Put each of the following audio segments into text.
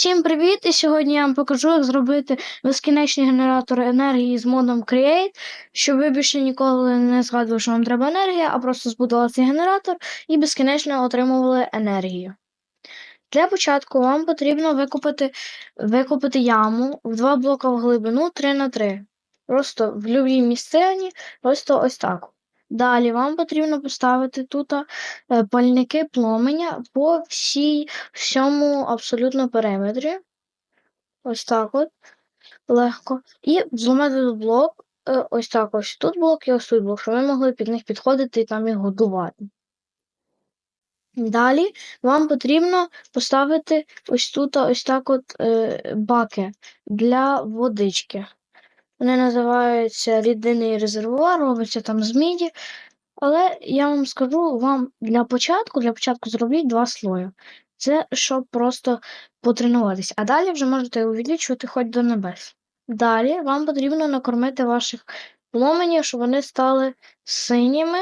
Всім привіт! І сьогодні я вам покажу, як зробити безкінечний генератор енергії з модом Create, щоб ви більше ніколи не згадували, що вам треба енергія, а просто збудували цей генератор і безкінечно отримували енергію. Для початку вам потрібно викопати, викопати яму в два блока в глибину 3 на 3 Просто в любій місцині, просто ось так. Далі вам потрібно поставити тут е, пальники пломеня по всій, всьому абсолютно периметрі. Ось так от. Легко. І зламати блок. е, Ось так ось тут блок і ось тут блок, щоб ви могли під них підходити і там їх годувати. Далі вам потрібно поставити ось тут ось так от е, баки для водички. Вони називаються рідинний резервуар, робиться там з міді. Але я вам скажу вам для початку, для початку зробіть два слої. Це щоб просто потренуватись. А далі вже можете увеличувати хоч до небес. Далі вам потрібно накормити ваших пломенів, щоб вони стали синіми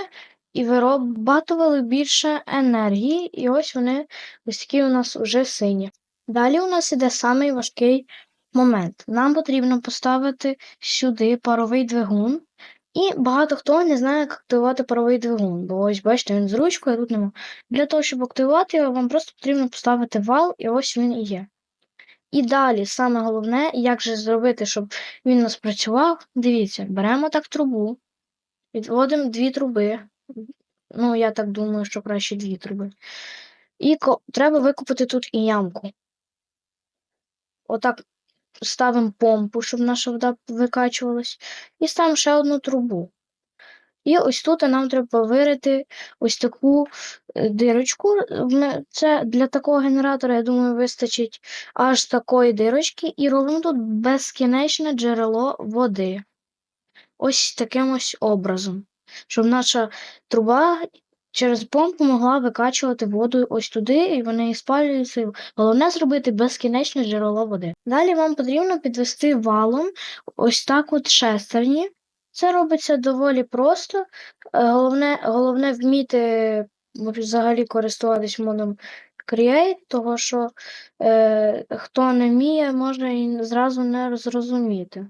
і виробатували більше енергії. І ось вони ось такі у нас вже сині. Далі у нас іде самий важкий момент. Нам потрібно поставити сюди паровий двигун. І багато хто не знає, як активувати паровий двигун, бо ось бачите, він з ручкою, тут нема. Для того, щоб активувати його, вам просто потрібно поставити вал, і ось він і є. І далі, саме головне, як же зробити, щоб він нас працював. Дивіться, беремо так трубу, відводимо дві труби. Ну, я так думаю, що краще дві труби. І треба викопати тут і ямку. Отак ставимо помпу, щоб наша вода викачувалась, і ставимо ще одну трубу. І ось тут нам треба вирити ось таку е, дирочку. Це для такого генератора, я думаю, вистачить аж такої дирочки, і робимо тут безкінечне джерело води. Ось таким ось образом. Щоб наша труба через помпу могла викачувати воду ось туди, і вони спалюються. Головне зробити безкінечне джерело води. Далі вам потрібно підвести валом ось так от шестерні. Це робиться доволі просто. Е, Головне, головне вміти взагалі користуватись модом Create, того що е, хто не вміє, може і зразу не зрозуміти.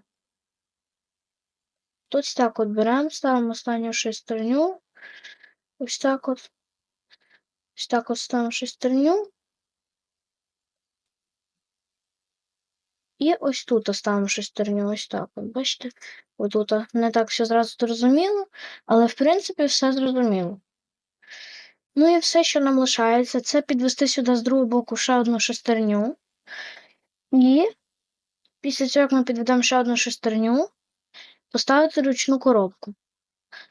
Тут так от беремо, ставимо останню шестерню. Ось так от. Ось так от ставимо шестерню. І ось тут ставимо шестерню, ось так. От, бачите? Отут не так все зразу зрозуміло, але в принципі все зрозуміло. Ну і все, що нам лишається, це підвести сюди з другого боку ще одну шестерню. І після цього, як ми підведемо ще одну шестерню, поставити ручну коробку.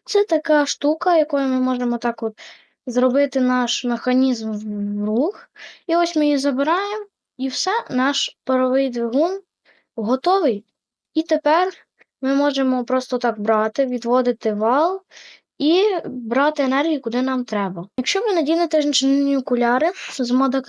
Це така штука, якою ми можемо так от зробити наш механізм в рух. І ось ми її забираємо, і все, наш паровий двигун готовий. І тепер ми можемо просто так брати, відводити вал і брати енергію, куди нам треба. Якщо ви надінете інженерні окуляри з мода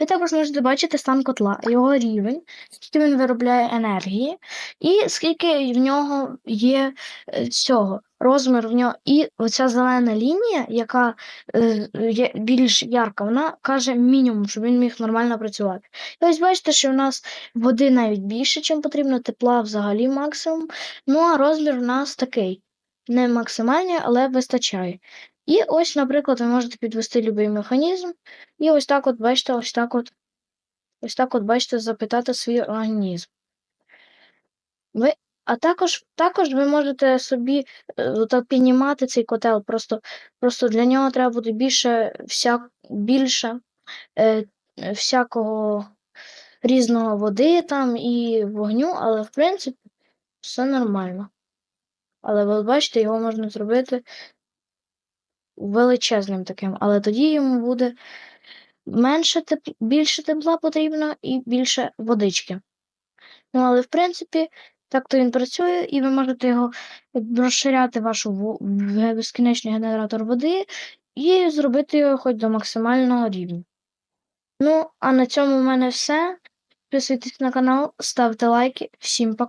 ви також можете бачити стан котла, його рівень, скільки він виробляє енергії, і скільки в нього є е, цього. Розмір в нього і оця зелена лінія, яка е, є більш ярка, вона каже мінімум, щоб він міг нормально працювати. І ось бачите, що в нас води навіть більше, чим потрібно, тепла взагалі максимум. Ну а розмір в нас такий. Не максимальний, але вистачає. І ось, наприклад, ви можете підвести будь-який механізм, і ось так от, бачите, ось так от, ось так от, бачите, запитати свій організм. Ви, а також, також ви можете собі е, так піднімати цей котел. Просто, просто для нього треба буде більше, вся, більше е, всякого різного води там і вогню, але в принципі все нормально. Але ви бачите, його можна зробити величезним таким, але тоді йому буде менше теп... більше тепла потрібно і більше водички. Ну, але в принципі, так то він працює, і ви можете його розширяти вашу безкінечний генератор води і зробити його хоч до максимального рівня. Ну, а на цьому в мене все. Підписуйтесь на канал, ставте лайки. Всім пока.